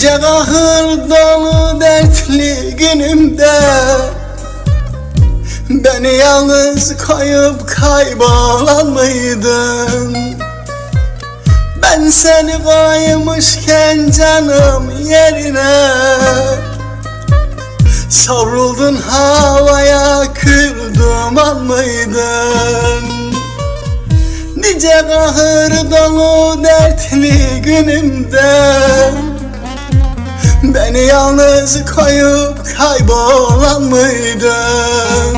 Nice kahır dolu dertli günümde Beni yalnız koyup kaybolan mıydın? Ben seni koymuşken canım yerine Savruldun havaya kır duman mıydın? Nice kahır dolu dertli günümde Beni yalnız koyup kaybolan mıydın?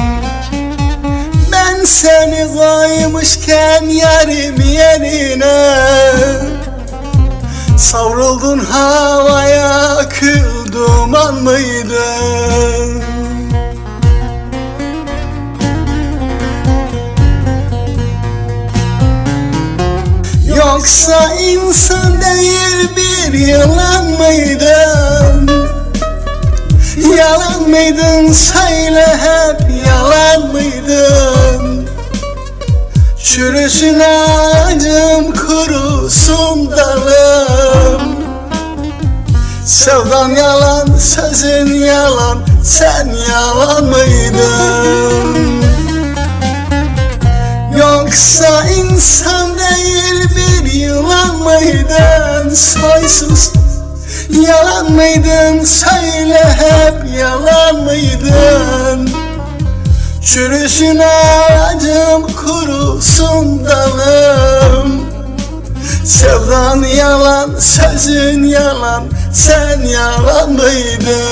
Ben seni koymuşken yarim yerine Savruldun havaya kıl duman mıydın? Yoksa insan değil bir yılan mıydın? Mıydın söyle hep yalan mıydın? Çürüsün ağacım kurusun dalım Sevdan yalan sözün yalan sen yalan mıydın? Yoksa insan değil bir yılan mıydın soysuz Yalan mıydın? Söyle hep yalan mıydın? Çürüsün ağacım kurusun dalım. Sevdan yalan sözün yalan sen yalan mıydın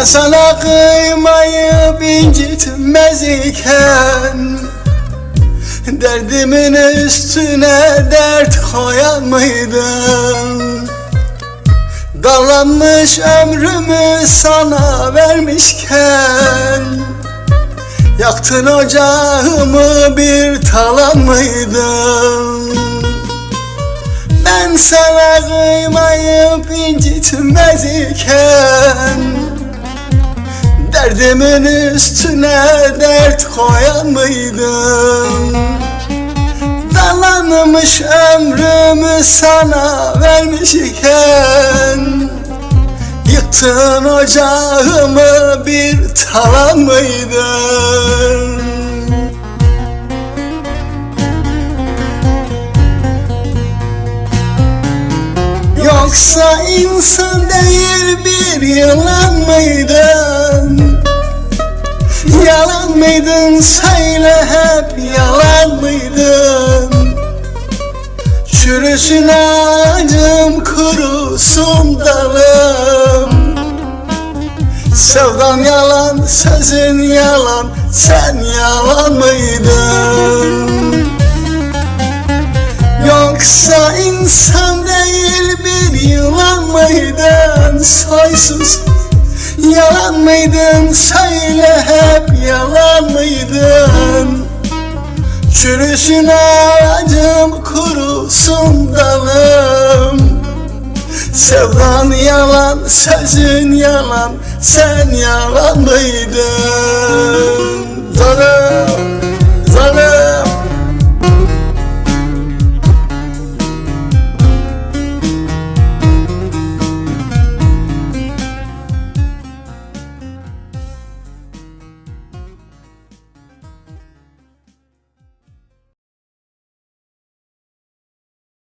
Ben sana kıymayıp incitmez iken Derdimin üstüne dert koyan mıydın? Dalanmış ömrümü sana vermişken Yaktın ocağımı bir talan mıydın? Ben sana kıymayıp incitmez iken Derdimin üstüne dert koyan mıydın? Dalanmış ömrümü sana vermiş iken Yıktın ocağımı bir talan mıydın? Yoksa insan değil bir yılan mıydın? Yalan mıydın söyle hep yalan mıydın? Çürüsün ağacım kurusun dalım Sevdan yalan sözün yalan sen yalan mıydın? Yoksa insan değil bir yılan mıydın soysuz Yalan mıydın? Söyle hep yalan mıydın? Çürüsün ağacım kurusun dalım. Sevdan yalan sözün yalan sen yalan mıydın? Zalim